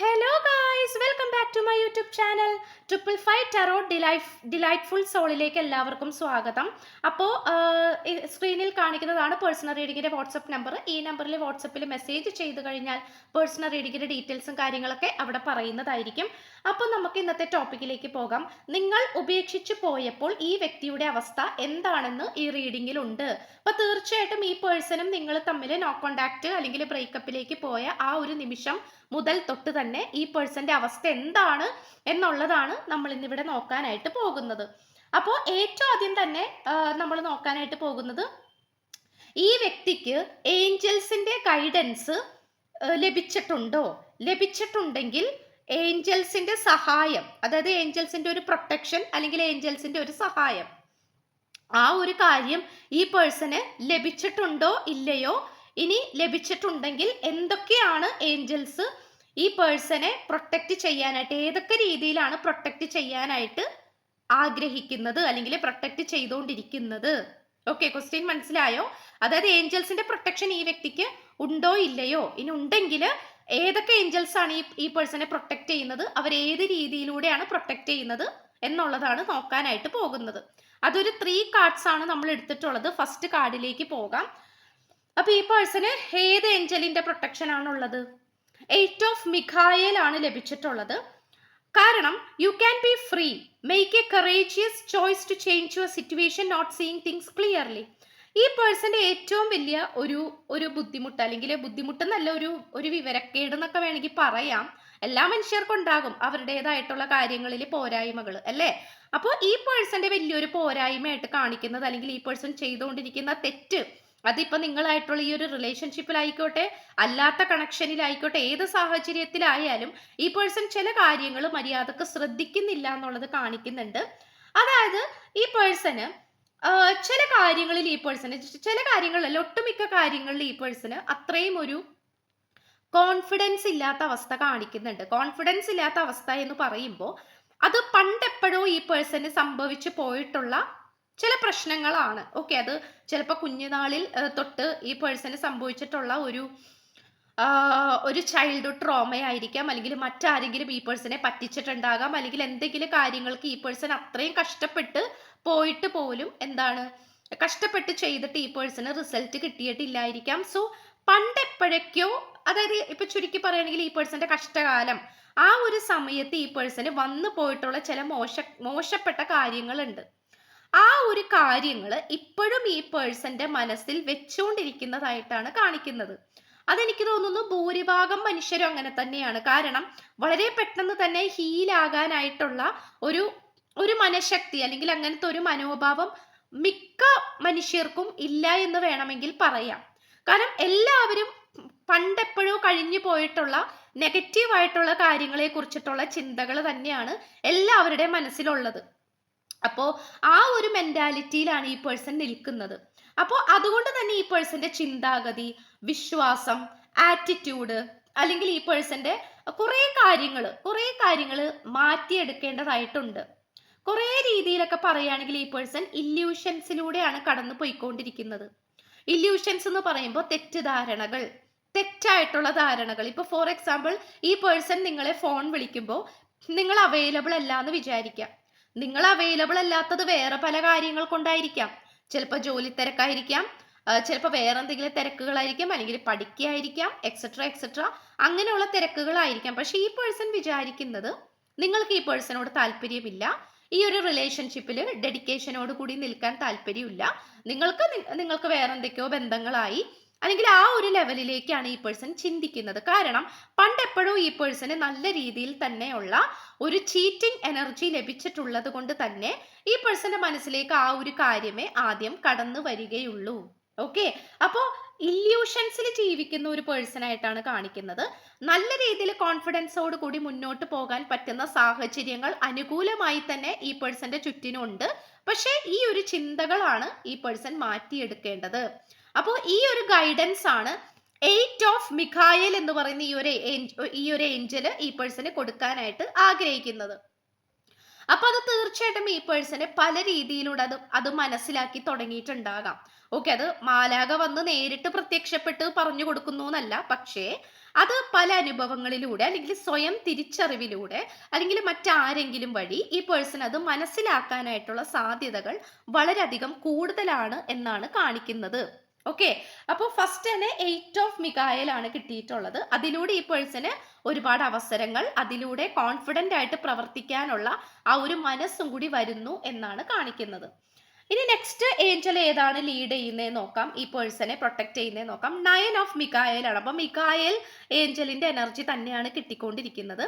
Hello guys welcome back to my YouTube channel triple five tarot ഡിലൈഫ് delightful സോളിലേക്ക് എല്ലാവർക്കും സ്വാഗതം. അപ്പോൾ സ്ക്രീനിൽ കാണിക്കുന്നതാണ് പേഴ്സണൽ റീഡിങ്ങിന്റെ വാട്സപ്പ് നമ്പർ ഈ നമ്പറിൽ വാട്സപ്പിൽ മെസ്സേജ് ചെയ്ത് കഴിഞ്ഞാൽ പേഴ്സണൽ റീഡിങ്ങിന്റെ ഡീറ്റെയിൽസും കാര്യങ്ങളൊക്കെ അവിടെ പറയുന്നതായിരിക്കും. അപ്പോൾ നമുക്ക് ഇന്നത്തെ ടോപ്പിക്കിലേക്ക് പോകാം. നിങ്ങൾ ഉപേക്ഷിച്ച് പോയപ്പോൾ ഈ വ്യക്തിയുടെ അവസ്ഥ എന്താണെന്ന് ഈ റീഡിങ്ങിലുണ്ട് അപ്പോൾ തീർച്ചയായിട്ടും ഈ പേഴ്സണും നിങ്ങൾ തമ്മിൽ നോ കോണ്ടാക്ട് അല്ലെങ്കിൽ ബ്രേക്കപ്പിലേക്ക് പോയ ആ ഒരു നിമിഷം മുതൽ തൊട്ട് തന്നെ ഈ പേഴ്സന്റെ അവസ്ഥ എന്താണ് എന്നുള്ളതാണ് നമ്മൾ ഇന്നിവിടെ നോക്കാനായിട്ട് പോകുന്നത്. അപ്പോൾ ഏറ്റവും ആദ്യം തന്നെ നമ്മൾ നോക്കാനായിട്ട് പോകുന്നത് ഈ വ്യക്തിക്ക് ഏഞ്ചൽസിന്റെ ഗൈഡൻസ് ലഭിച്ചിട്ടുണ്ടോ? ലഭിച്ചിട്ടുണ്ടെങ്കിൽ ഏഞ്ചൽസിന്റെ സഹായം അതായത് ഏഞ്ചൽസിന്റെ ഒരു പ്രൊട്ടക്ഷൻ അല്ലെങ്കിൽ ഏഞ്ചൽസിന്റെ ഒരു സഹായം ആ ഒരു കാര്യം ഈ പേഴ്സന് ലഭിച്ചിട്ടുണ്ടോ ഇല്ലയോ ഇനി ലഭിച്ചിട്ടുണ്ടെങ്കിൽ എന്തൊക്കെയാണ് ഏഞ്ചൽസ് ഈ പേഴ്സണെ പ്രൊട്ടക്റ്റ് ചെയ്യാനായിട്ട് ഏതൊക്കെ രീതിയിലാണ് പ്രൊട്ടക്റ്റ് ചെയ്യാനായിട്ട് ആഗ്രഹിക്കുന്നത് അല്ലെങ്കിൽ പ്രൊട്ടക്റ്റ് ചെയ്തുകൊണ്ടിരിക്കുന്നത്? ഓക്കെ ക്വസ്റ്റ്യൻ മനസ്സിലായോ? അതായത് ഏഞ്ചൽസിന്റെ പ്രൊട്ടക്ഷൻ ഈ വ്യക്തിക്ക് ഉണ്ടോ ഇല്ലയോ? ഇനി ഉണ്ടെങ്കിൽ ഏതൊക്കെ ഏഞ്ചൽസ് ആണ് ഈ ഈ പേഴ്സണെ പ്രൊട്ടക്റ്റ് ചെയ്യുന്നത്? അവർ ഏത് രീതിയിലൂടെയാണ് പ്രൊട്ടക്റ്റ് ചെയ്യുന്നത് എന്നുള്ളതാണ് നോക്കാനായിട്ട് പോകുന്നത്. അതൊരു ത്രീ കാർഡ്സ് ആണ് നമ്മൾ എടുത്തിട്ടുള്ളത്. ഫസ്റ്റ് കാർഡിലേക്ക് പോകാം. അപ്പൊ ഈ പേഴ്സണ് ഏത് ഏഞ്ചലിന്റെ പ്രൊട്ടക്ഷൻ ആണുള്ളത് എയ്റ്റ് ഓഫ് മിഖായേൽ ആണ് ലഭിച്ചിട്ടുള്ളത്. കാരണം you can be free make a courageous choice to change your situation not seeing things clearly ഈ പേഴ്സന്റെ ഏറ്റവും വലിയ ഒരു ഒരു ബുദ്ധിമുട്ട് അല്ലെങ്കിൽ ബുദ്ധിമുട്ടെന്നല്ല ഒരു ഒരു വിവരക്കേട് എന്നൊക്കെ വേണമെങ്കിൽ പറയാം. എല്ലാ മനുഷ്യർക്കും ഉണ്ടാകും അവരുടേതായിട്ടുള്ള കാര്യങ്ങളിൽ പോരായ്മകൾ അല്ലേ? അപ്പോൾ ഈ പേഴ്സന്റെ വലിയൊരു പോരായ്മയായിട്ട് കാണിക്കുന്നത് അല്ലെങ്കിൽ ഈ പേഴ്സൺ ചെയ്തുകൊണ്ടിരിക്കുന്ന തെറ്റ് അതിപ്പോ നിങ്ങളായിട്ടുള്ള ഈ ഒരു റിലേഷൻഷിപ്പിലായിക്കോട്ടെ അല്ലാത്ത കണക്ഷനിലായിക്കോട്ടെ ഏത് സാഹചര്യത്തിലായാലും ഈ പേഴ്സൺ ചില കാര്യങ്ങൾ മര്യാദയ്ക്ക് ശ്രദ്ധിക്കുന്നില്ല എന്നുള്ളത് കാണിക്കുന്നുണ്ട്. അതായത് ഈ പേഴ്സണ് ചില കാര്യങ്ങളിൽ ഈ പേഴ്സണ് ചില കാര്യങ്ങളിലല്ല ഒട്ടുമിക്ക കാര്യങ്ങളിൽ ഈ പേഴ്സണ് അത്രയും ഒരു കോൺഫിഡൻസ് ഇല്ലാത്ത അവസ്ഥ കാണിക്കുന്നുണ്ട്. കോൺഫിഡൻസ് ഇല്ലാത്ത അവസ്ഥ എന്ന് പറയുമ്പോൾ അത് പണ്ടെപ്പോഴോ ഈ പേഴ്സണ് സംഭവിച്ചു പോയിട്ടുള്ള ചില പ്രശ്നങ്ങളാണ്. ഓക്കെ അത് ചിലപ്പോൾ കുഞ്ഞുനാളിൽ തൊട്ട് ഈ പേഴ്സണ് സംഭവിച്ചിട്ടുള്ള ഒരു ഒരു ചൈൽഡ്ഹുഡ് ട്രോമയായിരിക്കാം അല്ലെങ്കിൽ മറ്റാരെങ്കിലും ഈ പേഴ്സണെ പറ്റിച്ചിട്ടുണ്ടാകാം അല്ലെങ്കിൽ എന്തെങ്കിലും കാര്യങ്ങൾക്ക് ഈ പേഴ്സൺ അത്രയും കഷ്ടപ്പെട്ട് പോയിട്ട് പോലും എന്താണ് കഷ്ടപ്പെട്ട് ചെയ്തിട്ട് ഈ പേഴ്സണ് റിസൾട്ട് കിട്ടിയിട്ടില്ലായിരിക്കാം. സോ പണ്ട് എപ്പോഴൊക്കെയോ അതായത് ഇപ്പൊ ചുരുക്കി പറയുകയാണെങ്കിൽ ഈ പേഴ്സന്റെ കഷ്ടകാലം ആ ഒരു സമയത്ത് ഈ പേഴ്സന് വന്നു പോയിട്ടുള്ള ചില മോശ മോശപ്പെട്ട കാര്യങ്ങളുണ്ട്. ആ ഒരു കാര്യങ്ങൾ ഇപ്പോഴും ഈ പേഴ്സന്റെ മനസ്സിൽ വെച്ചുകൊണ്ടിരിക്കുന്നതായിട്ടാണ് കാണിക്കുന്നത്. അതെനിക്ക് തോന്നുന്നു ഭൂരിഭാഗം മനുഷ്യരും അങ്ങനെ തന്നെയാണ്. കാരണം വളരെ പെട്ടെന്ന് തന്നെ ഹീലാകാനായിട്ടുള്ള ഒരു ഒരു മനഃശക്തി അല്ലെങ്കിൽ അങ്ങനത്തെ ഒരു മനോഭാവം മിക്ക മനുഷ്യർക്കും ഇല്ല എന്ന് വേണമെങ്കിൽ പറയാം. കാരണം എല്ലാവരും പണ്ടെപ്പോഴോ കഴിഞ്ഞു പോയിട്ടുള്ള നെഗറ്റീവ് ആയിട്ടുള്ള കാര്യങ്ങളെ കുറിച്ചിട്ടുള്ള ചിന്തകൾ തന്നെയാണ് എല്ലാവരുടെ മനസ്സിലുള്ളത്. അപ്പോൾ ആ ഒരു മെന്റാലിറ്റിയിലാണ് ഈ പേഴ്സൺ നിൽക്കുന്നത്. അപ്പോൾ അതുകൊണ്ട് തന്നെ ഈ പേഴ്സന്റെ ചിന്താഗതി വിശ്വാസം ആറ്റിറ്റ്യൂഡ് അല്ലെങ്കിൽ ഈ പേഴ്സന്റെ കുറേ കാര്യങ്ങൾ കുറേ കാര്യങ്ങൾ മാറ്റിയെടുക്കേണ്ടതായിട്ടുണ്ട്. കുറേ രീതിയിലൊക്കെ പറയുകയാണെങ്കിൽ ഈ പേഴ്സൺ ഇല്യൂഷൻസിലൂടെയാണ് കടന്നു പോയിക്കൊണ്ടിരിക്കുന്നത് ഇല്യൂഷൻസ് എന്ന് പറയുമ്പോൾ തെറ്റിദ്ധാരണകൾ തെറ്റായിട്ടുള്ള ധാരണകൾ. ഇപ്പൊ ഫോർ എക്സാമ്പിൾ ഈ പേഴ്സൺ നിങ്ങളെ ഫോൺ വിളിക്കുമ്പോൾ നിങ്ങൾ അവൈലബിൾ അല്ല എന്ന് വിചാരിക്കാം നിങ്ങൾ അവൈലബിൾ അല്ലാത്തത് വേറെ പല കാര്യങ്ങൾ കൊണ്ടായിരിക്കാം. ചിലപ്പോൾ ജോലി തിരക്കായിരിക്കാം. ചിലപ്പോൾ വേറെ എന്തെങ്കിലും തിരക്കുകളായിരിക്കാം. അല്ലെങ്കിൽ പഠിക്കുകയായിരിക്കാം എക്സെട്ര എക്സെട്ര അങ്ങനെയുള്ള തിരക്കുകളായിരിക്കാം. പക്ഷേ ഈ പേഴ്സൺ വിചാരിക്കുന്നത് നിങ്ങൾക്ക് ഈ പേഴ്സണോട് താല്പര്യമില്ല. ഈ ഒരു റിലേഷൻഷിപ്പിൽ ഡെഡിക്കേഷനോട് കൂടി നിൽക്കാൻ താല്പര്യമില്ല. നിങ്ങൾക്ക് നിങ്ങൾക്ക് വേറെ എന്തൊക്കെയോ ബന്ധങ്ങളായി അല്ലെങ്കിൽ ആ ഒരു ലെവലിലേക്കാണ് ഈ പേഴ്സൺ ചിന്തിക്കുന്നത്. കാരണം പണ്ടെപ്പോഴും ഈ പേഴ്സണ് നല്ല രീതിയിൽ തന്നെയുള്ള ഒരു ചീറ്റിംഗ് എനർജി ലഭിച്ചിട്ടുള്ളത് കൊണ്ട് തന്നെ ഈ പേഴ്സന്റെ മനസ്സിലേക്ക് ആ ഒരു കാര്യമേ ആദ്യം കടന്നു വരികയുള്ളൂ. ഓക്കെ അപ്പോ ഇല്യൂഷൻസിൽ ജീവിക്കുന്ന ഒരു പേഴ്സൺ ആയിട്ടാണ് കാണിക്കുന്നത്. നല്ല രീതിയിൽ കോൺഫിഡൻസോട് കൂടി മുന്നോട്ട് പോകാൻ പറ്റുന്ന സാഹചര്യങ്ങൾ അനുകൂലമായി തന്നെ ഈ പേഴ്സന്റെ ചുറ്റിനുണ്ട്. പക്ഷേ ഈ ഒരു ചിന്തകളാണ് ഈ പേഴ്സൺ മാറ്റിയെടുക്കേണ്ടത്. അപ്പോൾ ഈ ഒരു ഗൈഡൻസ് ആണ് എയ്റ്റ് ഓഫ് മിഖായൽ എന്ന് പറയുന്ന ഈ ഒരു ഈ ഒരു ഏഞ്ചൽ ഈ പേഴ്സണ് കൊടുക്കാനായിട്ട് ആഗ്രഹിക്കുന്നത്. അപ്പൊ അത് തീർച്ചയായിട്ടും ഈ പേഴ്സണ് പല രീതിയിലൂടെ അത് അത് മനസ്സിലാക്കി തുടങ്ങിയിട്ടുണ്ടാകാം. ഓക്കെ അത് മാലാക വന്ന് നേരിട്ട് പ്രത്യക്ഷപ്പെട്ട് പറഞ്ഞു കൊടുക്കുന്നു എന്നല്ല. പക്ഷേ അത് പല അനുഭവങ്ങളിലൂടെ അല്ലെങ്കിൽ സ്വയം തിരിച്ചറിവിലൂടെ അല്ലെങ്കിൽ മറ്റാരെങ്കിലും വഴി ഈ പേഴ്സൺ അത് മനസ്സിലാക്കാനായിട്ടുള്ള സാധ്യതകൾ വളരെയധികം കൂടുതലാണ് എന്നാണ് കാണിക്കുന്നത്. ഓക്കെ അപ്പോൾ ഫസ്റ്റ് തന്നെ എയ്റ്റ് ഓഫ് മികായലാണ് കിട്ടിയിട്ടുള്ളത്. അതിലൂടെ ഈ പേഴ്സന് ഒരുപാട് അവസരങ്ങൾ അതിലൂടെ കോൺഫിഡന്റ് ആയിട്ട് പ്രവർത്തിക്കാനുള്ള ആ ഒരു മനസ്സും കൂടി വരുന്നു എന്നാണ് കാണിക്കുന്നത്. ഇനി നെക്സ്റ്റ് ഏഞ്ചൽ ഏതാണ് ലീഡ് ചെയ്യുന്നത് നോക്കാം. ഈ പേഴ്സണെ പ്രൊട്ടക്ട് ചെയ്യുന്നത് നോക്കാം. നയൻ ഓഫ് മിക്കായലാണ് അപ്പം മികായൽ ഏഞ്ചലിന്റെ എനർജി തന്നെയാണ് കിട്ടിക്കൊണ്ടിരിക്കുന്നത്.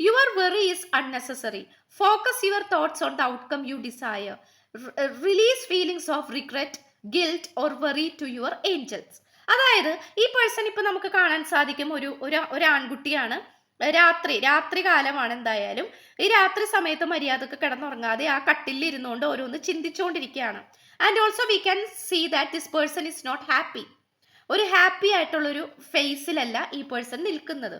Your worry is unnecessary focus your thoughts on the outcome you desire release feelings of regret guilt or worry to your angels അതായത് ഈ പേഴ്സൺ ഇപ്പൊ നമുക്ക് കാണാൻ സാധിക്കും ഒരു ഒരു ആൺകുട്ടിയാണ് രാത്രി രാത്രി കാലമാണ് എന്തായാലും. ഈ രാത്രി സമയത്ത് മര്യാദയ്ക്ക് കിടന്നുറങ്ങാതെ ആ കട്ടിലിൽ ഇരുന്നുകൊണ്ട് ഓരോന്ന് ചിന്തിച്ചുകൊണ്ടിരിക്കുകയാണ്. And also we can see that this person is not happy ഒരു ഹാപ്പി ആയിട്ടുള്ളൊരു ഫേസിലല്ല ഈ പേഴ്സൺ നിൽക്കുന്നത്.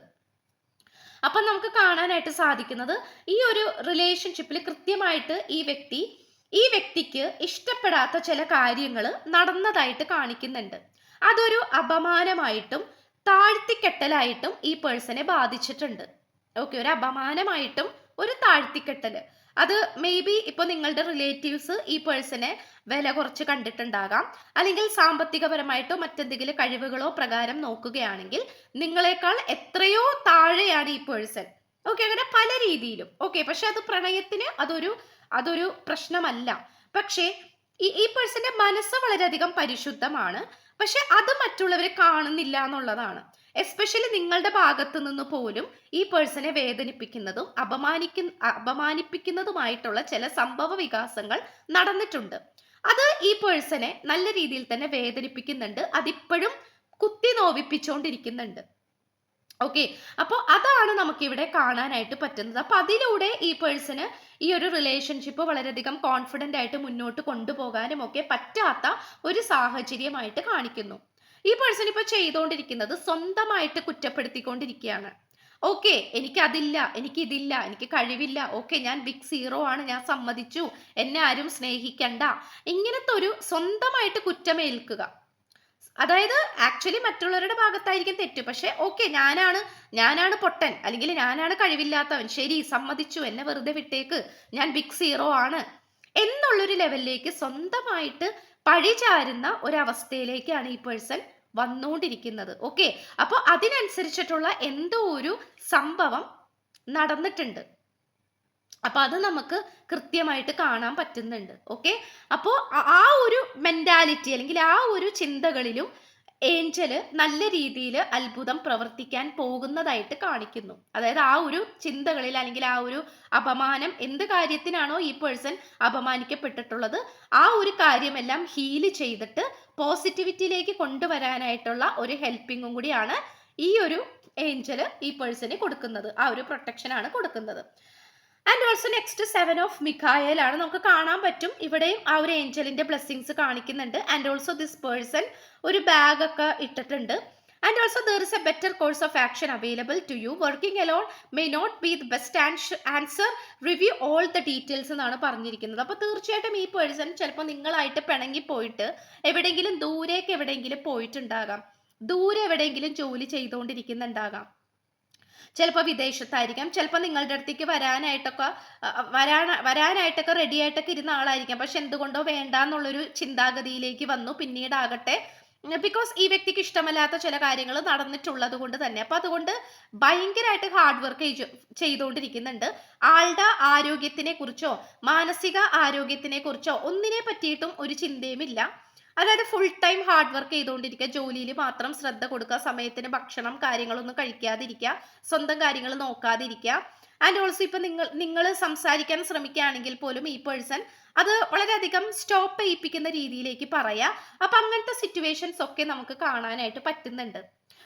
അപ്പം നമുക്ക് കാണാനായിട്ട് സാധിക്കുന്നത് ഈ ഒരു റിലേഷൻഷിപ്പിൽ കൃത്യമായിട്ട് ഈ വ്യക്തി ഈ വ്യക്തിക്ക് ഇഷ്ടപ്പെടാത്ത ചില കാര്യങ്ങൾ നടന്നതായിട്ട് കാണിക്കുന്നുണ്ട്. അതൊരു അപമാനമായിട്ടും താഴ്ത്തിക്കെട്ടലായിട്ടും ഈ പേഴ്സണെ ബാധിച്ചിട്ടുണ്ട്. ഓക്കെ ഒരു അപമാനമായിട്ടും ഒരു താഴ്ത്തിക്കെട്ടൽ. അത് മേ ബി ഇപ്പൊ നിങ്ങളുടെ റിലേറ്റീവ്സ് ഈ പേഴ്സണെ വില കുറച്ച് കണ്ടിട്ടുണ്ടാകാം. അല്ലെങ്കിൽ സാമ്പത്തികപരമായിട്ടോ മറ്റെന്തെങ്കിലും കഴിവുകളോ പ്രകാരം നോക്കുകയാണെങ്കിൽ നിങ്ങളെക്കാൾ എത്രയോ താഴെയാണ് ഈ പേഴ്സൺ. ഓക്കെ അങ്ങനെ പല രീതിയിലും. ഓക്കെ പക്ഷെ അത് പ്രണയത്തിന് അതൊരു അതൊരു പ്രശ്നമല്ല. പക്ഷേ ഈ ഈ പേഴ്സന്റെ മനസ്സ് വളരെയധികം പരിശുദ്ധമാണ്. പക്ഷെ അത് മറ്റുള്ളവരെ കാണുന്നില്ല എന്നുള്ളതാണ്. എസ്പെഷ്യലി നിങ്ങളുടെ ഭാഗത്ത് നിന്ന് പോലും ഈ പേഴ്സണെ വേദനിപ്പിക്കുന്നതും അപമാനിക്കു അപമാനിപ്പിക്കുന്നതുമായിട്ടുള്ള ചില സംഭവ വികാസങ്ങൾ നടന്നിട്ടുണ്ട്. അത് ഈ പേഴ്സണെ നല്ല രീതിയിൽ തന്നെ വേദനിപ്പിക്കുന്നുണ്ട്. അതിപ്പോഴും കുത്തി നോവിപ്പിച്ചുകൊണ്ടിരിക്കുന്നുണ്ട് ഓക്കെ അപ്പോൾ അതാണ് നമുക്ക് ഇവിടെ കാണാനായിട്ട് പറ്റുന്നത്. അപ്പോൾ അതിലൂടെ ഈ പേഴ്സണ് ഈ ഒരു റിലേഷൻഷിപ്പ് വളരെയധികം കോൺഫിഡന്റ് ആയിട്ട് മുന്നോട്ട് കൊണ്ടുപോകാനും ഒക്കെ പറ്റാത്ത ഒരു സാഹചര്യമായിട്ട് കാണിക്കുന്നു. ഈ പേഴ്സൺ ഇപ്പോൾ ചെയ്തുകൊണ്ടിരിക്കുന്നത് സ്വന്തമായിട്ട് കുറ്റപ്പെടുത്തിക്കൊണ്ടിരിക്കുകയാണ്. ഓക്കെ എനിക്കതില്ല എനിക്കിതില്ല എനിക്ക് കഴിവില്ല. ഓക്കെ ഞാൻ ബിഗ് സീറോ ആണ്. ഞാൻ സമ്മതിച്ചു. എന്നെ ആരും സ്നേഹിക്കണ്ട. ഇങ്ങനത്തെ ഒരു സ്വന്തമായിട്ട് കുറ്റമേൽക്കുക. അതായത് ആക്ച്വലി മറ്റുള്ളവരുടെ ഭാഗത്തായിരിക്കും തെറ്റ്. പക്ഷെ ഓക്കെ ഞാനാണ് ഞാനാണ് പൊട്ടൻ. അല്ലെങ്കിൽ ഞാനാണ് കഴിവില്ലാത്തവൻ. ശരി സമ്മതിച്ചു. എന്നെ വെറുതെ വിട്ടേക്ക്. ഞാൻ ബിഗ് സീറോ ആണ്. എന്നുള്ളൊരു ലെവലിലേക്ക് സ്വന്തമായിട്ട് പഴി ചാരുന്ന ഒരവസ്ഥയിലേക്കാണ് ഈ പേഴ്സൺ വന്നുകൊണ്ടിരിക്കുന്നത് ഓക്കെ അപ്പോൾ അതിനനുസരിച്ചിട്ടുള്ള എന്തോ ഒരു സംഭവം നടന്നിട്ടുണ്ട്. അപ്പോൾ അത് നമുക്ക് കൃത്യമായിട്ട് കാണാൻ പറ്റുന്നുണ്ട്. ഓക്കെ അപ്പോൾ ആ ഒരു മെന്റാലിറ്റി അല്ലെങ്കിൽ ആ ഒരു ചിന്തകളിലും ഏഞ്ചൽ നല്ല രീതിയിൽ അത്ഭുതം പ്രവർത്തിക്കാൻ പോകുന്നതായിട്ട് കാണിക്കുന്നു. അതായത് ആ ഒരു ചിന്തകളിൽ അല്ലെങ്കിൽ ആ ഒരു അപമാനം എന്ത് കാര്യത്തിനാണോ ഈ പേഴ്സൺ അപമാനിക്കപ്പെട്ടിട്ടുള്ളത് ആ ഒരു കാര്യമെല്ലാം ഹീൽ ചെയ്തിട്ട് പോസിറ്റിവിറ്റിയിലേക്ക് കൊണ്ടുവരാനായിട്ടുള്ള ഒരു ഹെൽപ്പിങ്ങും കൂടിയാണ് ഈ ഒരു ഏഞ്ചൽ ഈ പേഴ്സന് കൊടുക്കുന്നത്. ആ ഒരു പ്രൊട്ടക്ഷൻ ആണ് കൊടുക്കുന്നത്. And also next seven of Michael ആണ് നമുക്ക് കാണാൻ പറ്റും. ഇവിടെയും ആ ഒരു ഏഞ്ചലിന്റെ ബ്ലെസ്സിങ്സ് കാണിക്കുന്നുണ്ട്. ആൻഡ് ഓൾസോ ദിസ് പേഴ്സൺ ഒരു ബാഗ് ഒക്കെ ഇട്ടിട്ടുണ്ട്. And also there is a better course of action available to you working alone may not be the best answer review all the details എന്നാണ് പറഞ്ഞിരിക്കുന്നത്. അപ്പോൾ തീർച്ചയായിട്ടും ഈ പേഴ്സൺ ചിലപ്പോൾ നിങ്ങളായിട്ട് പിണങ്ങി പോയിട്ട് എവിടെയെങ്കിലും ദൂരേക്ക് എവിടെയെങ്കിലും പോയിട്ടുണ്ടാകാം. ദൂരെ എവിടെയെങ്കിലും ജോലി ചെയ്തുകൊണ്ടിരിക്കുന്നുണ്ടാകാം. ചിലപ്പോൾ വിദേശത്തായിരിക്കാം ചിലപ്പോൾ നിങ്ങളുടെ അടുത്തേക്ക് വരാനായിട്ടൊക്കെ വരാൻ വരാനായിട്ടൊക്കെ റെഡി ആയിട്ടൊക്കെ ഇരുന്ന ആളായിരിക്കാം. പക്ഷെ എന്തുകൊണ്ടോ വേണ്ട എന്നുള്ളൊരു ചിന്താഗതിയിലേക്ക് വന്നു പിന്നീടാകട്ടെ. ബിക്കോസ് ഈ വ്യക്തിക്ക് ഇഷ്ടമല്ലാത്ത ചില കാര്യങ്ങൾ നടന്നിട്ടുള്ളത് കൊണ്ട് തന്നെ. അപ്പൊ അതുകൊണ്ട് ഭയങ്കരമായിട്ട് ഹാർഡ് വർക്ക് ചെയ്തുകൊണ്ടിരിക്കുന്നുണ്ട് ആളുടെ ആരോഗ്യത്തിനെ കുറിച്ചോ മാനസിക ആരോഗ്യത്തിനെ കുറിച്ചോ ഒന്നിനെ പറ്റിയിട്ടും ഒരു ചിന്തയുമില്ല. അതായത് ഫുൾ ടൈം ഹാർഡ് വർക്ക് ചെയ്തുകൊണ്ടിരിക്കുക. ജോലിയിൽ മാത്രം ശ്രദ്ധ കൊടുക്കുക. സമയത്തിന് ഭക്ഷണം കാര്യങ്ങളൊന്നും കഴിക്കാതിരിക്കുക. സ്വന്തം കാര്യങ്ങൾ നോക്കാതിരിക്കുക. ആൻഡ് ഓൾസോ ഇപ്പം നിങ്ങൾ നിങ്ങൾ സംസാരിക്കാൻ ശ്രമിക്കുകയാണെങ്കിൽ പോലും ഈ പേഴ്സൺ അത് വളരെയധികം സ്റ്റോപ്പ് ചെയ്യിപ്പിക്കുന്ന രീതിയിലേക്ക് പറയാം അപ്പൊ അങ്ങനത്തെ സിറ്റുവേഷൻസ് ഒക്കെ നമുക്ക് കാണാനായിട്ട് പറ്റുന്നുണ്ട്.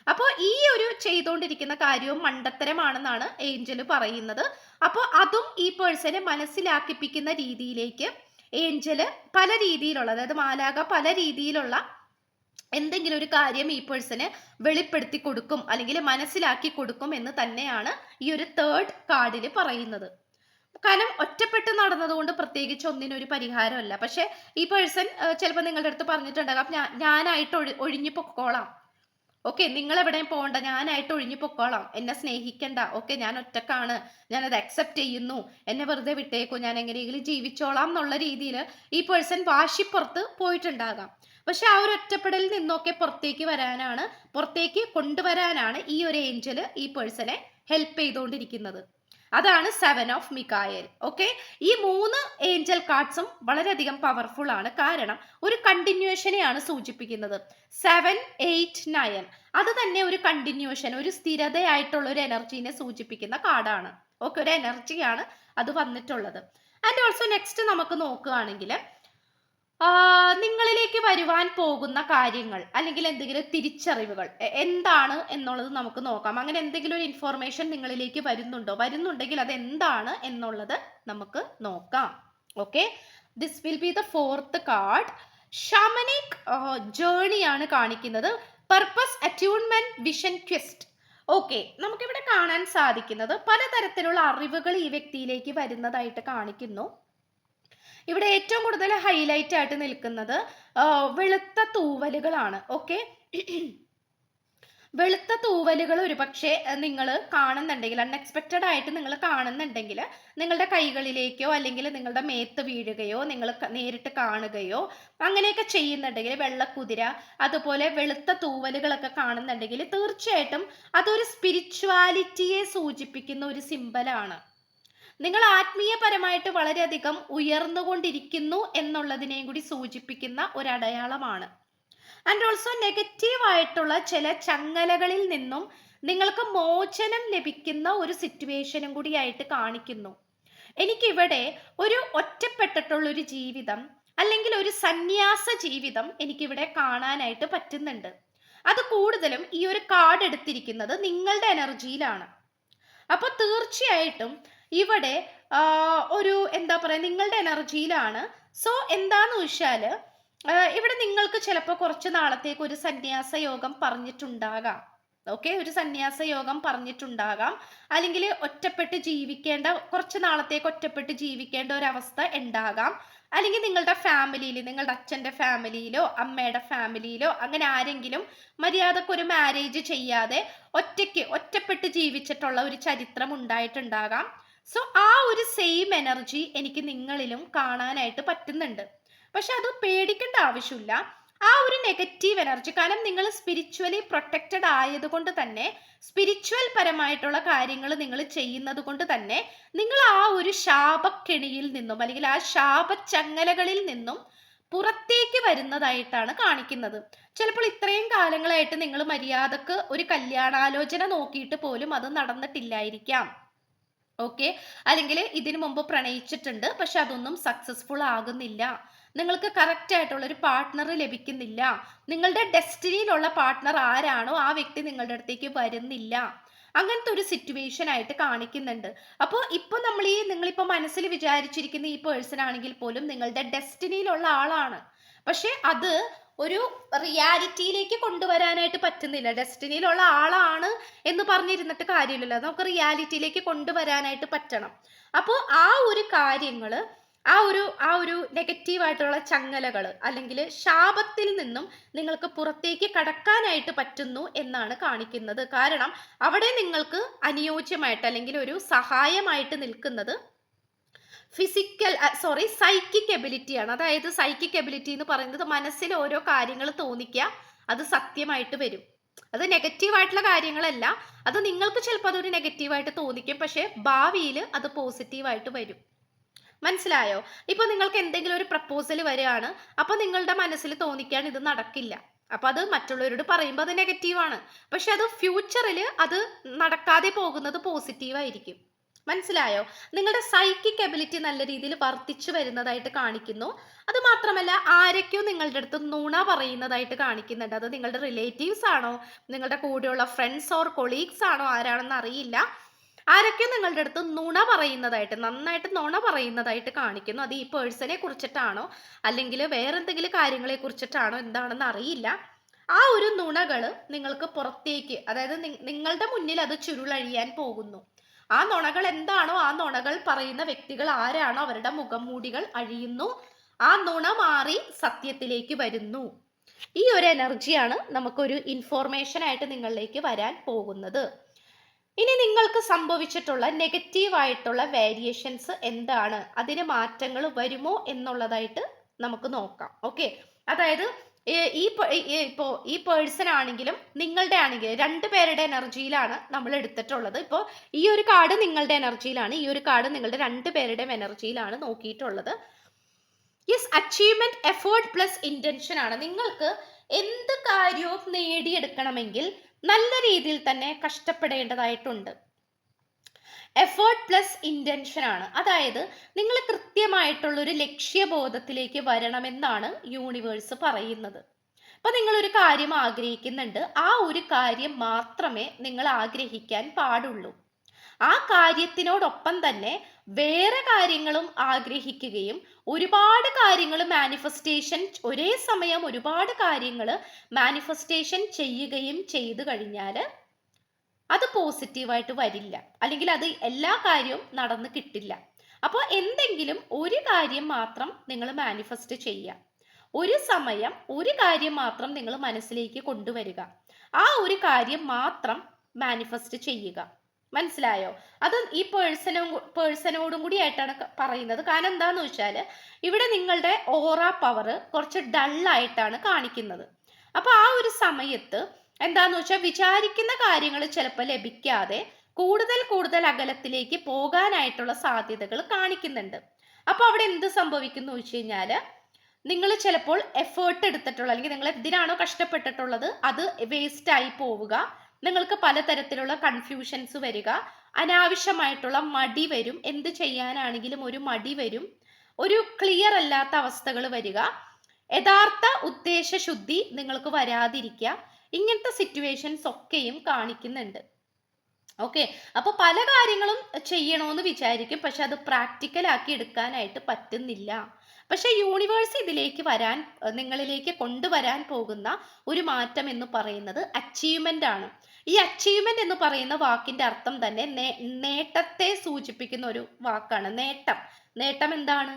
അപ്പോൾ ഈ ഒരു ചെയ്തുകൊണ്ടിരിക്കുന്ന കാര്യവും മണ്ടത്തരമാണെന്നാണ് ഏഞ്ചൽ പറയുന്നത്. അപ്പോൾ അതും ഈ പേഴ്സണെ മനസ്സിലാക്കിപ്പിക്കുന്ന രീതിയിലേക്ക് ഏഞ്ചൽ പല രീതിയിലുള്ള അതായത് മാലാക പല രീതിയിലുള്ള എന്തെങ്കിലും ഒരു കാര്യം ഈ പേഴ്സന് വെളിപ്പെടുത്തി കൊടുക്കും അല്ലെങ്കിൽ മനസ്സിലാക്കി കൊടുക്കും എന്ന് തന്നെയാണ് ഈ ഒരു തേർഡ് കാർഡിൽ പറയുന്നത്. കാരണം ഒറ്റപ്പെട്ട് നടന്നതുകൊണ്ട് പ്രത്യേകിച്ച് ഒന്നിനൊരു പരിഹാരമല്ല. പക്ഷെ ഈ പേഴ്സൺ ചിലപ്പോൾ നിങ്ങളുടെ അടുത്ത് പറഞ്ഞിട്ടുണ്ടാകാം ഞാനായിട്ട് ഒഴി ഒഴിഞ്ഞു പൊക്കോളാം. ഓക്കെ നിങ്ങൾ എവിടെയും പോകണ്ട. ഞാനായിട്ട് ഒഴിഞ്ഞു പൊക്കോളാം. എന്നെ സ്നേഹിക്കണ്ട. ഓക്കെ ഞാൻ ഒറ്റക്കാണ്. ഞാനത് അക്സെപ്റ്റ് ചെയ്യുന്നു. എന്നെ വെറുതെ വിട്ടേക്കൂ. ഞാൻ എങ്ങനെയെങ്കിലും ജീവിച്ചോളാം എന്നുള്ള രീതിയിൽ ഈ പേഴ്സൺ വാശിപ്പുറത്ത് പോയിട്ടുണ്ടാകാം. പക്ഷെ ആ ഒരു ഒറ്റപ്പെടലിൽ നിന്നൊക്കെ പുറത്തേക്ക് വരാനാണ് പുറത്തേക്ക് കൊണ്ടുവരാനാണ് ഈ ഒരു ഏഞ്ചൽ ഈ പേഴ്സണെ ഹെൽപ്പ് ചെയ്തുകൊണ്ടിരിക്കുന്നത്. അതാണ് സെവൻ ഓഫ് മിക്കായൽ ഓക്കെ ഈ മൂന്ന് ഏഞ്ചൽ കാർഡ്സും വളരെയധികം പവർഫുൾ ആണ്. കാരണം ഒരു കണ്ടിന്യൂഷനെയാണ് സൂചിപ്പിക്കുന്നത്. സെവൻ എയ്റ്റ് നയൻ അത് തന്നെ ഒരു കണ്ടിന്യൂഷൻ ഒരു സ്ഥിരതയായിട്ടുള്ള ഒരു എനർജീനെ സൂചിപ്പിക്കുന്ന കാർഡാണ് ഓക്കെ ഒരു എനർജിയാണ് അത് വന്നിട്ടുള്ളത്. ആൻഡ് ഓൾസോ നെക്സ്റ്റ് നമുക്ക് നോക്കുകയാണെങ്കിൽ നിങ്ങളിലേക്ക് വരുവാൻ പോകുന്ന കാര്യങ്ങൾ അല്ലെങ്കിൽ എന്തെങ്കിലും തിരിച്ചറിവുകൾ എന്താണ് എന്നുള്ളത് നമുക്ക് നോക്കാം. അങ്ങനെ എന്തെങ്കിലും ഒരു ഇൻഫോർമേഷൻ നിങ്ങളിലേക്ക് വരുന്നുണ്ടോ? വരുന്നുണ്ടെങ്കിൽ അത് എന്താണ് എന്നുള്ളത് നമുക്ക് നോക്കാം. Okay this will be the fourth card shamanic ജേണിയാണ് കാണിക്കുന്നത്. Purpose attunement vision quest okay നമുക്കിവിടെ കാണാൻ സാധിക്കുന്നത് പലതരത്തിലുള്ള അറിവുകൾ ഈ വ്യക്തിയിലേക്ക് വരുന്നതായിട്ട് കാണിക്കുന്നു. ഇവിടെ ഏറ്റവും കൂടുതൽ ഹൈലൈറ്റ് ആയിട്ട് നിൽക്കുന്നത് വെളുത്ത തൂവലുകളാണ്. ഓക്കെ വെളുത്ത തൂവലുകൾ ഒരുപക്ഷെ നിങ്ങൾ കാണുന്നുണ്ടെങ്കിൽ അൺഎക്സ്പെക്റ്റഡ് ആയിട്ട് നിങ്ങൾ കാണുന്നുണ്ടെങ്കിൽ നിങ്ങളുടെ കൈകളിലേക്കോ അല്ലെങ്കിൽ നിങ്ങളുടെ മേത്ത് വീഴുകയോ നിങ്ങൾ നേരിട്ട് കാണുകയോ അങ്ങനെയൊക്കെ ചെയ്യുന്നുണ്ടെങ്കിൽ വെള്ളക്കുതിര അതുപോലെ വെളുത്ത തൂവലുകളൊക്കെ കാണുന്നുണ്ടെങ്കിൽ തീർച്ചയായിട്ടും അതൊരു സ്പിരിച്വാലിറ്റിയെ സൂചിപ്പിക്കുന്ന ഒരു സിമ്പലാണ് നിങ്ങൾ ആത്മീയപരമായിട്ട് വളരെയധികം ഉയർന്നുകൊണ്ടിരിക്കുന്നു എന്നുള്ളതിനെയും കൂടി സൂചിപ്പിക്കുന്ന ഒരു അടയാളമാണ് ആൻഡ് ഓൾസോ നെഗറ്റീവ് ആയിട്ടുള്ള ചില ചങ്ങലകളിൽ നിന്നും നിങ്ങൾക്ക് മോചനം ലഭിക്കുന്ന ഒരു സിറ്റുവേഷനും കൂടിയായിട്ട് കാണിക്കുന്നു. എനിക്കിവിടെ ഒരു ഒറ്റപ്പെട്ടിട്ടുള്ള ഒരു ജീവിതം അല്ലെങ്കിൽ ഒരു സന്യാസ ജീവിതം എനിക്കിവിടെ കാണാനായിട്ട് പറ്റുന്നുണ്ട്. അത് കൂടുതലും ഈ ഒരു കാർഡ് എടുത്തിരിക്കുന്നത് നിങ്ങളുടെ എനർജിയിലാണ് അപ്പൊ തീർച്ചയായിട്ടും ഇവിടെ ഒരു എന്താ പറയുക നിങ്ങളുടെ എനർജിയിലാണ്. സോ എന്താന്ന് വെച്ചാൽ ഇവിടെ നിങ്ങൾക്ക് ചിലപ്പോൾ കുറച്ച് നാളത്തേക്ക് ഒരു സന്യാസ യോഗം പറഞ്ഞിട്ടുണ്ടാകാം. ഓക്കെ? ഒരു സന്യാസ യോഗം പറഞ്ഞിട്ടുണ്ടാകാം. അല്ലെങ്കിൽ ഒറ്റപ്പെട്ട് ജീവിക്കേണ്ട കുറച്ച് നാളത്തേക്ക് ഒറ്റപ്പെട്ട് ജീവിക്കേണ്ട ഒരു അവസ്ഥ ഉണ്ടാകാം. അല്ലെങ്കിൽ നിങ്ങളുടെ ഫാമിലിയിൽ നിങ്ങളുടെ അച്ഛന്റെ ഫാമിലിയിലോ അമ്മയുടെ ഫാമിലിയിലോ അങ്ങനെ ആരെങ്കിലും മര്യാദയ്ക്ക് ഒരു മാരേജ് ചെയ്യാതെ ഒറ്റയ്ക്ക് ഒറ്റപ്പെട്ട് ജീവിച്ചിട്ടുള്ള ഒരു ചരിത്രം ഉണ്ടായിട്ടുണ്ടാകാം. സോ ആ ഒരു സെയിം എനർജി എനിക്ക് നിങ്ങളിലും കാണാനായിട്ട് പറ്റുന്നുണ്ട്. പക്ഷെ അത് പേടിക്കേണ്ട ആവശ്യമില്ല. ആ ഒരു നെഗറ്റീവ് എനർജി കാരണം നിങ്ങൾ സ്പിരിച്വലി പ്രൊട്ടക്റ്റഡ് ആയതുകൊണ്ട് തന്നെ സ്പിരിച്വൽ പരമായിട്ടുള്ള കാര്യങ്ങൾ നിങ്ങൾ ചെയ്യുന്നത് കൊണ്ട് തന്നെ നിങ്ങൾ ആ ഒരു ശാപക്കെണിയിൽ നിന്നും അല്ലെങ്കിൽ ആ ശാപച്ചങ്ങലകളിൽ നിന്നും പുറത്തേക്ക് വരുന്നതായിട്ടാണ് കാണിക്കുന്നത്. ചിലപ്പോൾ ഇത്രയും കാലങ്ങളായിട്ട് നിങ്ങൾ മര്യാദയ്ക്ക് ഒരു കല്യാണാലോചന നോക്കിയിട്ട് പോലും അത് നടന്നിട്ടില്ലായിരിക്കാം. ഓക്കെ അല്ലെങ്കിൽ ഇതിനു മുമ്പ് പ്രണയിച്ചിട്ടുണ്ട് പക്ഷെ അതൊന്നും സക്സസ്ഫുൾ ആകുന്നില്ല. നിങ്ങൾക്ക് കറക്റ്റ് ആയിട്ടുള്ള ഒരു പാർട്ട്ണർ ലഭിക്കുന്നില്ല. നിങ്ങളുടെ ഡെസ്റ്റിനിയിലുള്ള പാർട്ട്ണർ ആരാണോ ആ വ്യക്തി നിങ്ങളുടെ അടുത്തേക്ക് വരുന്നില്ല. അങ്ങനത്തെ ഒരു സിറ്റുവേഷൻ ആയിട്ട് കാണിക്കുന്നുണ്ട്. അപ്പോൾ ഇപ്പോൾ നമ്മൾ ഈ നിങ്ങളിപ്പോൾ മനസ്സിൽ വിചാരിച്ചിരിക്കുന്ന ഈ പേഴ്സൺ ആണെങ്കിൽ പോലും നിങ്ങളുടെ ഡെസ്റ്റിനിയിലുള്ള ആളാണ്. പക്ഷേ അത് ഒരു റിയാലിറ്റിയിലേക്ക് കൊണ്ടുവരാനായിട്ട് പറ്റുന്നില്ല. ഡെസ്റ്റിനിയിലുള്ള ആളാണ് എന്ന് പറഞ്ഞിരുന്നിട്ട് കാര്യമില്ലല്ലോ. നമുക്ക് റിയാലിറ്റിയിലേക്ക് കൊണ്ടുവരാനായിട്ട് പറ്റണം. അപ്പോൾ ആ ഒരു കാര്യങ്ങൾ ആ ഒരു ആ ഒരു നെഗറ്റീവായിട്ടുള്ള ചങ്ങലകൾ അല്ലെങ്കിൽ ശാപത്തിൽ നിന്നും നിങ്ങൾക്ക് പുറത്തേക്ക് കടക്കാനായിട്ട് പറ്റുന്നു എന്നാണ് കാണിക്കുന്നത്. കാരണം അവിടെ നിങ്ങൾക്ക് അനുയോജ്യമായിട്ട് അല്ലെങ്കിൽ ഒരു സഹായമായിട്ട് നിൽക്കുന്നത് ഫിസിക്കൽ സോറി സൈക്കിക് എബിലിറ്റിയാണ് അതായത് സൈക്കിക് എബിലിറ്റി എന്ന് പറയുന്നത് മനസ്സിൽ ഓരോ കാര്യങ്ങൾ തോന്നിക്കുക അത് സത്യമായിട്ട് വരും. അത് നെഗറ്റീവായിട്ടുള്ള കാര്യങ്ങളല്ല അത് നിങ്ങൾക്ക് ചിലപ്പോൾ അതൊരു നെഗറ്റീവായിട്ട് തോന്നിക്കും പക്ഷേ ഭാവിയിൽ അത് പോസിറ്റീവായിട്ട് വരും. മനസ്സിലായോ? ഇപ്പൊ നിങ്ങൾക്ക് എന്തെങ്കിലും ഒരു പ്രപ്പോസൽ വരികയാണ് അപ്പോൾ നിങ്ങളുടെ മനസ്സിൽ തോന്നിക്കാൻ ഇത് നടക്കില്ല. അപ്പൊ അത് മറ്റുള്ളവരോട് പറയുമ്പോൾ അത് നെഗറ്റീവാണ് പക്ഷെ അത് ഫ്യൂച്ചറിൽ അത് നടക്കാതെ പോകുന്നത് പോസിറ്റീവായിരിക്കും മനസ്സിലായോ? നിങ്ങളുടെ സൈക്കിക് എബിലിറ്റി നല്ല രീതിയിൽ വർദ്ധിച്ചു വരുന്നതായിട്ട് കാണിക്കുന്നു. അത് മാത്രമല്ല ആരൊക്കെയോ നിങ്ങളുടെ അടുത്ത് നുണ പറയുന്നതായിട്ട് കാണിക്കുന്നുണ്ട്. അത് നിങ്ങളുടെ റിലേറ്റീവ്സ് ആണോ? നിങ്ങളുടെ കൂടെയുള്ള ഫ്രണ്ട്സ് ഓർ കൊളീഗ്സ് ആണോ? ആരാണെന്ന് അറിയില്ല. ആരൊക്കെ നിങ്ങളുടെ അടുത്ത് നുണ പറയുന്നതായിട്ട് നന്നായിട്ട് നുണ പറയുന്നതായിട്ട് കാണിക്കുന്നു. അത് ഈ പേഴ്സണെ കുറിച്ചിട്ടാണോ? അല്ലെങ്കിൽ വേറെ എന്തെങ്കിലും കാര്യങ്ങളെ കുറിച്ചിട്ടാണോ? എന്താണെന്ന് അറിയില്ല. ആ ഒരു നുണകൾ നിങ്ങൾക്ക് പുറത്തേക്ക് അതായത് നിങ്ങളുടെ മുന്നിൽ അത് ചുരുളഴിയാൻ പോകുന്നു. ആ നുണകൾ എന്താണോ ആ നുണകൾ പറയുന്ന വ്യക്തികൾ ആരാണോ അവരുടെ മുഖം മൂടികൾ അഴിയുന്നു. ആ നുണ മാറി സത്യത്തിലേക്ക് വരുന്നു. ഈ ഒരു എനർജിയാണ് നമുക്കൊരു ഇൻഫോർമേഷൻ ആയിട്ട് നിങ്ങളിലേക്ക് വരാൻ പോകുന്നത്. ഇനി നിങ്ങൾക്ക് സംഭവിച്ചിട്ടുള്ള നെഗറ്റീവ് ആയിട്ടുള്ള വേരിയേഷൻസ് എന്താണ്? അതിന് മാറ്റങ്ങൾ വരുമോ എന്നുള്ളതായിട്ട് നമുക്ക് നോക്കാം. ഓക്കെ അതായത് ഈ പ- ഈ- പേഴ്സൺ ആണെങ്കിലും നിങ്ങളുടെ ആണെങ്കിലും രണ്ട് പേരുടെ എനർജിയിലാണ് നമ്മൾ എടുത്തിട്ടുള്ളത്. ഇപ്പോൾ ഈ ഒരു കാർഡ് നിങ്ങളുടെ എനർജിയിലാണ്. ഈ ഒരു കാർഡ് നിങ്ങളുടെ രണ്ട് എനർജിയിലാണ് നോക്കിയിട്ടുള്ളത്. Yes achievement effort plus intention ആണ്. നിങ്ങൾക്ക് എന്ത് കാര്യവും നേടിയെടുക്കണമെങ്കിൽ നല്ല രീതിയിൽ തന്നെ കഷ്ടപ്പെടേണ്ടതായിട്ടുണ്ട്. എഫേർട്ട് പ്ലസ് ഇന്റൻഷൻ ആണ്. അതായത് നിങ്ങൾ കൃത്യമായിട്ടുള്ളൊരു ലക്ഷ്യബോധത്തിലേക്ക് വരണമെന്നാണ് യൂണിവേഴ്സ് പറയുന്നത്. അപ്പോൾ നിങ്ങളൊരു കാര്യം ആഗ്രഹിക്കുന്നുണ്ട്. ആ ഒരു കാര്യം മാത്രമേ നിങ്ങൾ ആഗ്രഹിക്കാൻ പാടുള്ളൂ. ആ കാര്യത്തിനോടൊപ്പം തന്നെ വേറെ കാര്യങ്ങളും ആഗ്രഹിക്കുകയും ഒരുപാട് കാര്യങ്ങൾ മാനിഫെസ്റ്റേഷൻ ഒരേ സമയം ഒരുപാട് കാര്യങ്ങൾ മാനിഫെസ്റ്റേഷൻ ചെയ്യുകയും ചെയ്തു കഴിഞ്ഞാൽ അത് പോസിറ്റീവായിട്ട് വരില്ല. അല്ലെങ്കിൽ അത് എല്ലാ കാര്യവും നടന്ന് കിട്ടില്ല. അപ്പോൾ എന്തെങ്കിലും ഒരു കാര്യം മാത്രം നിങ്ങൾ മാനിഫെസ്റ്റ് ചെയ്യുക. ഒരു സമയം ഒരു കാര്യം മാത്രം നിങ്ങൾ മനസ്സിലേക്ക് കൊണ്ടുവരിക. ആ ഒരു കാര്യം മാത്രം മാനിഫെസ്റ്റ് ചെയ്യുക. മനസ്സിലായോ? അത് ഈ പേഴ്സണും പേഴ്സണോടും കൂടി ആയിട്ടാണ് പറയുന്നത്. കാരണം എന്താന്ന് വെച്ചാൽ ഇവിടെ നിങ്ങളുടെ ഓറ പവർ കുറച്ച് ഡള്ളായിട്ടാണ് കാണിക്കുന്നത്. അപ്പോൾ ആ ഒരു സമയത്ത് എന്താന്ന് വെച്ചാൽ വിചാരിക്കുന്ന കാര്യങ്ങൾ ചിലപ്പോൾ ലഭിക്കാതെ കൂടുതൽ കൂടുതൽ അകലത്തിലേക്ക് പോകാനായിട്ടുള്ള സാധ്യതകൾ കാണിക്കുന്നുണ്ട്. അപ്പോൾ അവിടെ എന്ത് സംഭവിക്കുന്നു വെച്ച് കഴിഞ്ഞാൽ നിങ്ങൾ ചിലപ്പോൾ എഫേർട്ട് എടുത്തിട്ടുള്ള അല്ലെങ്കിൽ നിങ്ങൾ എന്തിനാണോ കഷ്ടപ്പെട്ടിട്ടുള്ളത് അത് വേസ്റ്റ് ആയി പോവുക. നിങ്ങൾക്ക് പലതരത്തിലുള്ള കൺഫ്യൂഷൻസ് വരിക. അനാവശ്യമായിട്ടുള്ള മടി വരും. എന്ത് ചെയ്യാനാണെങ്കിലും ഒരു മടി വരും. ഒരു ക്ലിയർ അല്ലാത്ത അവസ്ഥകൾ വരിക. യഥാർത്ഥ ഉദ്ദേശശുദ്ധി നിങ്ങൾക്ക് വരാതിരിക്കുക. ഇങ്ങനത്തെ സിറ്റുവേഷൻസ് ഒക്കെയും കാണിക്കുന്നുണ്ട്. ഓക്കെ അപ്പൊ പല കാര്യങ്ങളും ചെയ്യണമെന്ന് വിചാരിക്കും. പക്ഷെ അത് പ്രാക്ടിക്കൽ ആക്കി എടുക്കാനായിട്ട് പറ്റുന്നില്ല. പക്ഷെ യൂണിവേഴ്സ് ഇതിലേക്ക് വരാൻ നിങ്ങളിലേക്ക് കൊണ്ടുവരാൻ പോകുന്ന ഒരു മാറ്റം എന്ന് പറയുന്നത് അച്ചീവ്മെന്റ് ആണ്. ഈ അച്ചീവ്മെന്റ് എന്ന് പറയുന്ന വാക്കിന്റെ അർത്ഥം തന്നെ നേട്ടത്തെ സൂചിപ്പിക്കുന്ന ഒരു വാക്കാണ്. നേട്ടം. നേട്ടം എന്താണ്?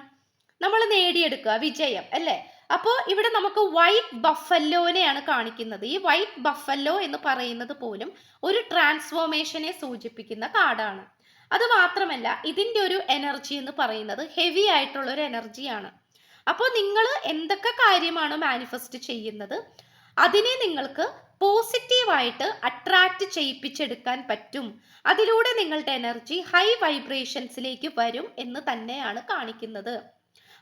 നമ്മൾ നേടിയെടുക്കുക വിജയം അല്ലേ? അപ്പോൾ ഇവിടെ നമുക്ക് വൈറ്റ് ബഫല്ലോനെയാണ് കാണിക്കുന്നത്. ഈ വൈറ്റ് ബഫല്ലോ എന്ന് പറയുന്നത് പോലും ഒരു ട്രാൻസ്ഫോർമേഷനെ സൂചിപ്പിക്കുന്ന കാർഡാണ് അത് മാത്രമല്ല ഇതിന്റെ ഒരു എനർജി എന്ന് പറയുന്നത് ഹെവി ആയിട്ടുള്ള ഒരു എനർജിയാണ് അപ്പോൾ നിങ്ങൾ എന്തൊക്കെ കാര്യമാണ് മാനിഫെസ്റ്റ് ചെയ്യുന്നത്? അതിനെ നിങ്ങൾക്ക് പോസിറ്റീവായിട്ട് അട്രാക്റ്റ് ചെയ്യിപ്പിച്ചെടുക്കാൻ പറ്റും. അതിലൂടെ നിങ്ങളുടെ എനർജി ഹൈ വൈബ്രേഷൻസിലേക്ക് വരും എന്ന് തന്നെയാണ് കാണിക്കുന്നത്.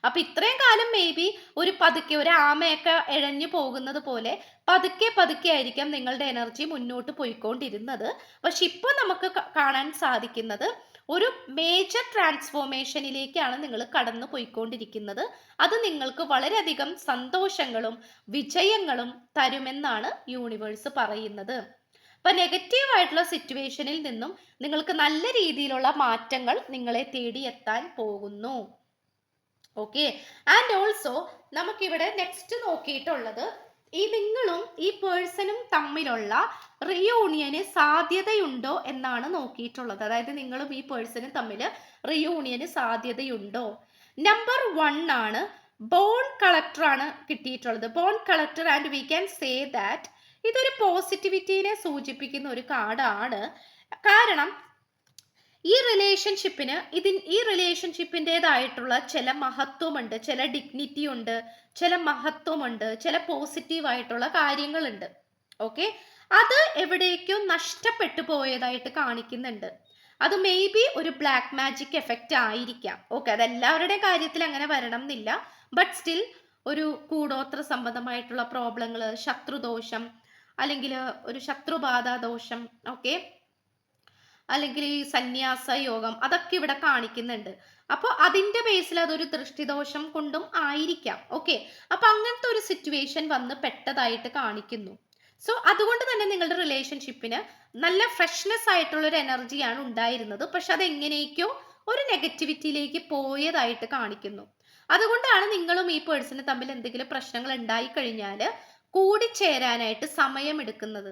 അപ്പൊ ഇത്രയും കാലം മേ ബി ഒരു പതുക്കെ ഒരു ആമയൊക്കെ ഇഴഞ്ഞു പോകുന്നത് പോലെ പതുക്കെ പതുക്കെ ആയിരിക്കാം നിങ്ങളുടെ എനർജി മുന്നോട്ട് പോയിക്കൊണ്ടിരുന്നത്. പക്ഷെ ഇപ്പൊ നമുക്ക് കാണാൻ സാധിക്കുന്നത് ഒരു മേജർ ട്രാൻസ്ഫോർമേഷനിലേക്കാണ് നിങ്ങൾ കടന്നു പോയിക്കൊണ്ടിരിക്കുന്നത്. അത് നിങ്ങൾക്ക് വളരെയധികം സന്തോഷങ്ങളും വിജയങ്ങളും തരുമെന്നാണ് യൂണിവേഴ്സ് പറയുന്നത്. അപ്പൊ നെഗറ്റീവ് ആയിട്ടുള്ള സിറ്റുവേഷനിൽ നിന്നും നിങ്ങൾക്ക് നല്ല രീതിയിലുള്ള മാറ്റങ്ങൾ നിങ്ങളെ തേടിയെത്താൻ പോകുന്നു. ഓക്കെ ആൻഡ് ഓൾസോ നമുക്കിവിടെ നെക്സ്റ്റ് നോക്കിയിട്ടുള്ളത് ഈ നിങ്ങളും ഈ പേഴ്സണും തമ്മിലുള്ള റിയൂണിയന് സാധ്യതയുണ്ടോ എന്നാണ് നോക്കിയിട്ടുള്ളത്. അതായത് നിങ്ങളും ഈ പേഴ്സണും തമ്മിൽ റിയൂണിയന് സാധ്യതയുണ്ടോ? നമ്പർ വൺ ആണ് ബോൺ കളക്ടർ ആണ് കിട്ടിയിട്ടുള്ളത്. Bone collector and we can say that ഇതൊരു പോസിറ്റിവിറ്റീനെ സൂചിപ്പിക്കുന്ന ഒരു കാർഡാണ് കാരണം ഈ റിലേഷൻഷിപ്പിന് ഇതിൻ ഈ റിലേഷൻഷിപ്പിന്റെതായിട്ടുള്ള ചില മഹത്വമുണ്ട് ചില ഡിഗ്നിറ്റി ഉണ്ട് ചില മഹത്വമുണ്ട് ചില പോസിറ്റീവ് ആയിട്ടുള്ള കാര്യങ്ങളുണ്ട്. ഓക്കെ അത് എവിടേക്കോ നഷ്ടപ്പെട്ടു പോയതായിട്ട് കാണിക്കുന്നുണ്ട്. അത് മേ ബി ഒരു ബ്ലാക്ക് മാജിക് എഫക്റ്റ് ആയിരിക്കാം. ഓക്കെ അത് എല്ലാവരുടെയും കാര്യത്തിൽ അങ്ങനെ വരണം എന്നില്ല ബട്ട് സ്റ്റിൽ ഒരു കൂടോത്ര സംബന്ധമായിട്ടുള്ള പ്രോബ്ലങ്ങൾ ശത്രുദോഷം അല്ലെങ്കിൽ ഒരു ശത്രുബാധ ദോഷം ഓക്കെ അല്ലെങ്കിൽ ഈ സന്യാസ യോഗം അതൊക്കെ ഇവിടെ കാണിക്കുന്നുണ്ട്. അപ്പോൾ അതിന്റെ ബേസിൽ അതൊരു ദൃഷ്ടിദോഷം കൊണ്ടും ആയിരിക്കാം. ഓക്കെ അപ്പൊ അങ്ങനത്തെ ഒരു സിറ്റുവേഷൻ വന്ന് പെട്ടതായിട്ട് കാണിക്കുന്നു. സോ അതുകൊണ്ട് തന്നെ നിങ്ങളുടെ റിലേഷൻഷിപ്പിന് നല്ല ഫ്രഷ്നെസ് ആയിട്ടുള്ള ഒരു എനർജിയാണ് ഉണ്ടായിരുന്നത്. പക്ഷെ അത് എങ്ങനെയൊക്കെയോ ഒരു നെഗറ്റിവിറ്റിയിലേക്ക് പോയതായിട്ട് കാണിക്കുന്നു. അതുകൊണ്ടാണ് നിങ്ങളും ഈ പേഴ്സണും തമ്മിൽ എന്തെങ്കിലും പ്രശ്നങ്ങൾ ഉണ്ടായി കഴിഞ്ഞാൽ കൂടിച്ചേരാനായിട്ട് സമയമെടുക്കുന്നത്.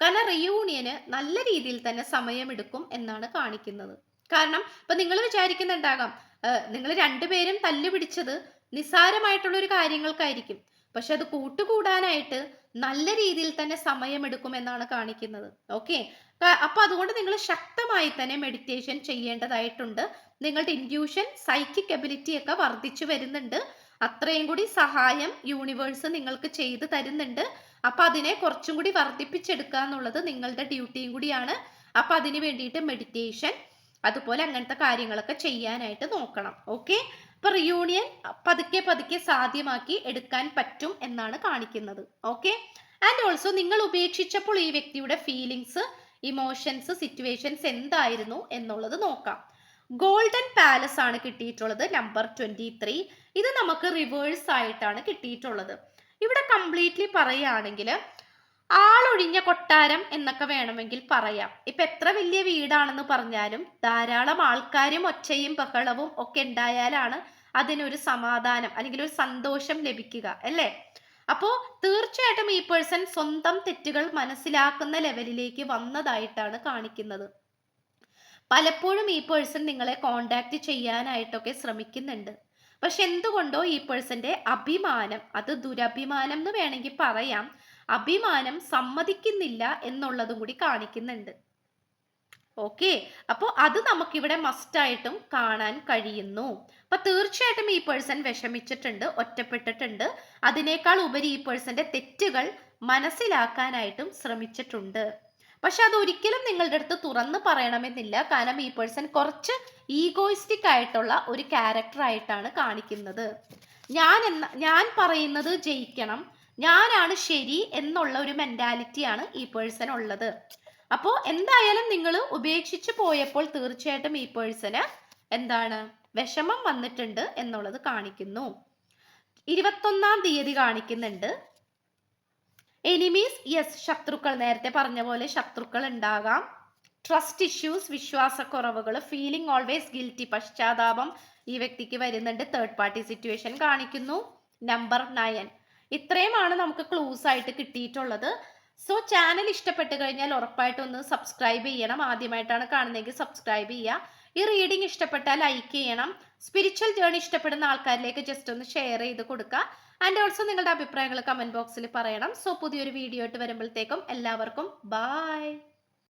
കാരണം റിയൂണിയന് നല്ല രീതിയിൽ തന്നെ സമയമെടുക്കും എന്നാണ് കാണിക്കുന്നത്. കാരണം ഇപ്പൊ നിങ്ങൾ വിചാരിക്കുന്നുണ്ടാകാം നിങ്ങൾ രണ്ടുപേരും തല്ലു പിടിച്ചത് നിസ്സാരമായിട്ടുള്ള ഒരു കാര്യങ്ങൾക്കായിരിക്കും. പക്ഷെ അത് കൂട്ടുകൂടാനായിട്ട് നല്ല രീതിയിൽ തന്നെ സമയമെടുക്കും എന്നാണ് കാണിക്കുന്നത്. ഓക്കെ? അപ്പൊ അതുകൊണ്ട് നിങ്ങൾ ശക്തമായി തന്നെ മെഡിറ്റേഷൻ ചെയ്യേണ്ടതായിട്ടുണ്ട്. നിങ്ങളുടെ ഇൻഡ്യൂഷൻ സൈക്കിക് എബിലിറ്റി ഒക്കെ വർദ്ധിച്ചു വരുന്നുണ്ട്. അത്രയും കൂടി സഹായം യൂണിവേഴ്സ് നിങ്ങൾക്ക് ചെയ്തു തരുന്നുണ്ട്. അപ്പൊ അതിനെ കുറച്ചും കൂടി വർദ്ധിപ്പിച്ചെടുക്കുക എന്നുള്ളത് നിങ്ങളുടെ ഡ്യൂട്ടിയും കൂടിയാണ്. അപ്പൊ അതിന് വേണ്ടിയിട്ട് മെഡിറ്റേഷൻ അതുപോലെ അങ്ങനത്തെ കാര്യങ്ങളൊക്കെ ചെയ്യാനായിട്ട് നോക്കണം. ഓക്കെ അപ്പൊ റിയൂണിയൻ പതുക്കെ പതുക്കെ സാധ്യമാക്കി എടുക്കാൻ പറ്റും എന്നാണ് കാണിക്കുന്നത്. ഓക്കെ ആൻഡ് ഓൾസോ നിങ്ങൾ ഉപേക്ഷിച്ചപ്പോൾ ഈ വ്യക്തിയുടെ ഫീലിങ്സ് ഇമോഷൻസ് സിറ്റുവേഷൻസ് എന്തായിരുന്നു എന്നുള്ളത് നോക്കാം. ഗോൾഡൻ പാലസ് ആണ് കിട്ടിയിട്ടുള്ളത് നമ്പർ ട്വന്റി ത്രീ ഇത് നമുക്ക് റിവേഴ്സ് ആയിട്ടാണ് കിട്ടിയിട്ടുള്ളത്. ഇവിടെ കംപ്ലീറ്റ്ലി പറയുകയാണെങ്കിൽ ആളൊഴിഞ്ഞ കൊട്ടാരം എന്നൊക്കെ വേണമെങ്കിൽ പറയാം. ഇപ്പൊ എത്ര വലിയ വീടാണെന്ന് പറഞ്ഞാലും ധാരാളം ആൾക്കാരും ഒച്ചയും ബഹളവും ഒക്കെ ഉണ്ടായാലാണ് അതിനൊരു സമാധാനം അല്ലെങ്കിൽ ഒരു സന്തോഷം ലഭിക്കുക അല്ലേ? അപ്പോ തീർച്ചയായിട്ടും ഈ പേഴ്സൺ സ്വന്തം തെറ്റുകൾ മനസ്സിലാക്കുന്ന ലെവലിലേക്ക് വന്നതായിട്ടാണ് കാണിക്കുന്നത്. പലപ്പോഴും ഈ പേഴ്സൺ നിങ്ങളെ കോണ്ടാക്ട് ചെയ്യാനായിട്ടൊക്കെ ശ്രമിക്കുന്നുണ്ട്. പക്ഷെ എന്തുകൊണ്ടോ ഈ പേഴ്സന്റെ അഭിമാനം അത് ദുരഭിമാനം എന്ന് വേണമെങ്കിൽ പറയാം. അഭിമാനം സമ്മതിക്കുന്നില്ല എന്നുള്ളതും കൂടി കാണിക്കുന്നുണ്ട്. ഓക്കെ അപ്പോൾ അത് നമുക്കിവിടെ മസ്റ്റായിട്ടും കാണാൻ കഴിയുന്നു. അപ്പൊ തീർച്ചയായിട്ടും ഈ പേഴ്സൺ വിഷമിച്ചിട്ടുണ്ട് ഒറ്റപ്പെട്ടിട്ടുണ്ട്. അതിനേക്കാൾ ഉപരി ഈ പേഴ്സന്റെ തെറ്റുകൾ മനസ്സിലാക്കാനായിട്ടും ശ്രമിച്ചിട്ടുണ്ട്. പക്ഷെ അത് ഒരിക്കലും നിങ്ങളുടെ അടുത്ത് തുറന്ന് പറയണമെന്നില്ല. കാരണം ഈ പേഴ്സൺ കുറച്ച് ഈഗോയിസ്റ്റിക് ആയിട്ടുള്ള ഒരു ക്യാരക്ടർ ആയിട്ടാണ് കാണിക്കുന്നത്. ഞാൻ എന്ന ഞാൻ പറയുന്നത് ജയിക്കണം. ഞാനാണ് ശരി എന്നുള്ള ഒരു മെന്റാലിറ്റിയാണ് ഈ പേഴ്സൺ ഉള്ളത്. അപ്പോൾ എന്തായാലും നിങ്ങൾ ഉപേക്ഷിച്ച് പോയപ്പോൾ തീർച്ചയായിട്ടും ഈ പേഴ്സന് എന്താണ്? വിഷമം വന്നിട്ടുണ്ട് എന്നുള്ളത് കാണിക്കുന്നു. ഇരുപത്തൊന്നാം തീയതി കാണിക്കുന്നുണ്ട്. എനിമീസ് യെസ് ശത്രുക്കൾ. നേരത്തെ പറഞ്ഞ പോലെ ശത്രുക്കൾ ഉണ്ടാകാം. ട്രസ്റ്റ് ഇഷ്യൂസ് വിശ്വാസക്കുറവുകൾ ഫീലിംഗ് ഓൾവേസ് ഗിൽറ്റി പശ്ചാത്താപം ഈ വ്യക്തിക്ക് വരുന്നുണ്ട്. തേർഡ് പാർട്ടി സിറ്റുവേഷൻ കാണിക്കുന്നു. നമ്പർ നയൻ ഇത്രയുമാണ് നമുക്ക് ക്ലൂസ് ആയിട്ട് കിട്ടിയിട്ടുള്ളത്. സോ ചാനൽ ഇഷ്ടപ്പെട്ട് കഴിഞ്ഞാൽ ഉറപ്പായിട്ടും ഒന്ന് സബ്സ്ക്രൈബ് ചെയ്യണം. ആദ്യമായിട്ടാണ് കാണുന്നതെങ്കിൽ സബ്സ്ക്രൈബ് ചെയ്യുക. ഈ റീഡിംഗ് ഇഷ്ടപ്പെട്ടാൽ ലൈക്ക് ചെയ്യണം. സ്പിരിച്വൽ ജേണി ഇഷ്ടപ്പെടുന്ന ആൾക്കാരിലേക്ക് ജസ്റ്റ് ഒന്ന് ഷെയർ ചെയ്ത് കൊടുക്കുക. ആൻഡ് ഓൾസോ നിങ്ങളുടെ അഭിപ്രായങ്ങൾ കമന്റ് ബോക്സിൽ പറയണം. സോ പുതിയൊരു വീഡിയോ ആയിട്ട് വരുമ്പോഴത്തേക്കും എല്ലാവർക്കും ബായ്